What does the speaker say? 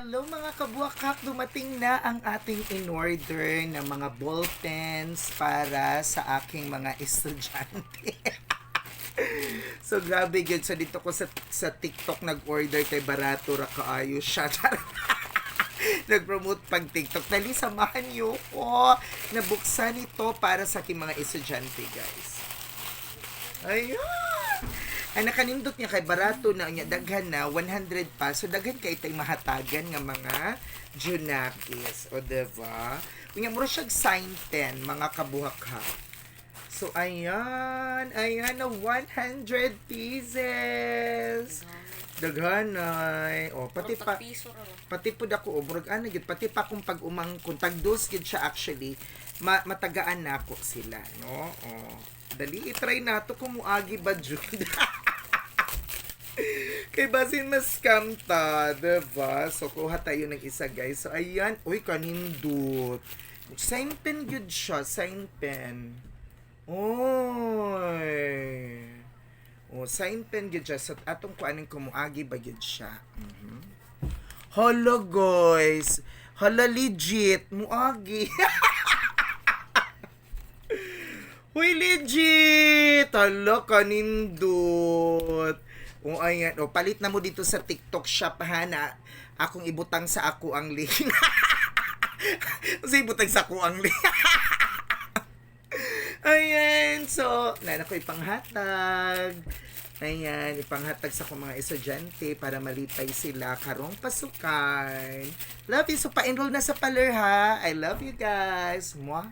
Hello mga kabuakak, dumating na ang ating in-order na mga ball pens para sa aking mga estudyante. so grabe yun. So dito ko sa, sa TikTok nag-order kay Barato ra kaayo siya. Nag-promote pag TikTok. Dali, samahan niyo ko. Nabuksan ito para sa aking mga estudyante, guys. Ayan! Ang nakanindot niya kay barato na niya daghan na 100 pa. So daghan kay tay mahatagan nga mga junakis. O diba? Unya mo siya sign pen mga kabuhak ha. So ayan, ayan na 100 pieces. Daghan ay. O pati pa pati po dako o murag ano gyud pati pa kung pag umang kung tagdos gyud siya actually ma matagaan na ako sila no? Oh dali i-try nato kung muagi ba jud kay basin mas scam ta diba? So kuha tayo ng isa guys. So ayan. Uy kanindot. Sign pen gyud siya sign pen. Oy Oh, sign pen gyud siya. Sa atong kuaning kumuagi ba gyud siya. Mhm. Hala guys. Hala legit. Muagi. Huy legit. Hala kanindot. O ayan. O palit na mo dito sa TikTok shop ha na akong ibutang sa ako ang link. Kasi ibutang sa ako ang link. Ayan. So, na ko ipanghatag. Ayan, ipanghatag sa kong mga estudyante para malipay sila karong pasukan. Love you. So, pa-enroll na sa Paler ha. I love you guys. Mwah.